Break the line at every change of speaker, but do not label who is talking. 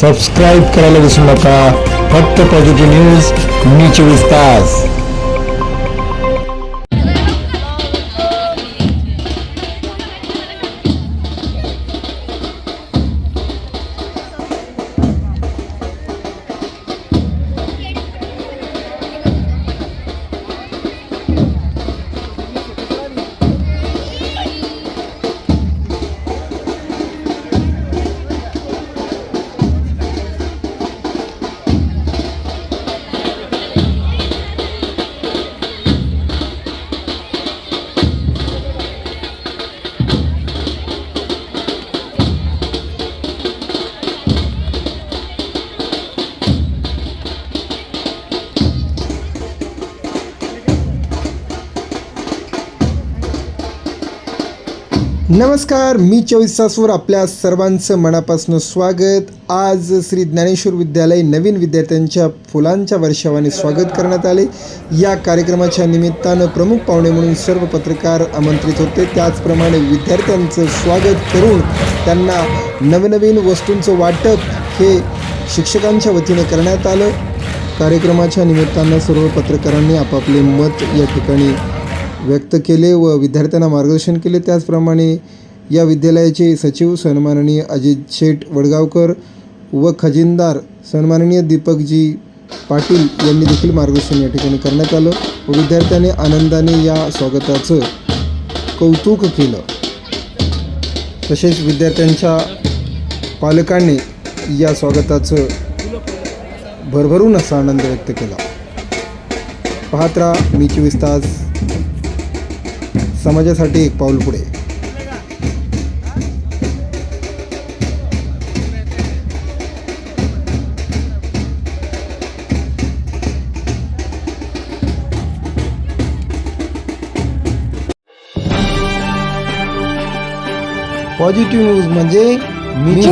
Subscribe करायला विसरू नका. फक्त पॉझिटिव्ह न्यूज मी चोवीस तास. नमस्कार मी चोवीस तासवर आपल्या सर्वांचं मनापासून स्वागत. आज श्री ज्ञानेश्वर विद्यालय नवीन विद्यार्थ्यांच्या फुलांच्या वर्षावाने स्वागत करण्यात आले. या कार्यक्रमाच्या निमित्तानं प्रमुख पाहुणे म्हणून सर्व पत्रकार आमंत्रित होते. त्याचप्रमाणे विद्यार्थ्यांचं स्वागत करून त्यांना नवनवीन वस्तूंचं वाटप हे शिक्षकांच्या वतीने करण्यात आलं. कार्यक्रमाच्या निमित्तानं सर्व पत्रकारांनी आपापले मत या ठिकाणी व्यक्त केले व विद्यार्थ्यांना मार्गदर्शन केले. त्याचप्रमाणे या विद्यालयाचे सचिव सन्माननीय अजित शेठ वडगावकर व खजिनदार सन्माननीय दीपकजी पाटील यांनी देखील मार्गदर्शन या ठिकाणी करण्यात आलं व विद्यार्थ्यांनी आनंदाने या स्वागताचं कौतुक केलं. तसेच विद्यार्थ्यांच्या पालकांनी या स्वागताचं भरभरून असा आनंद व्यक्त केला. पाहत राहा मी चोवीस तास समाजासाठी एक पाऊल पुढे. पॉझिटिव्ह न्यूज म्हणजे मी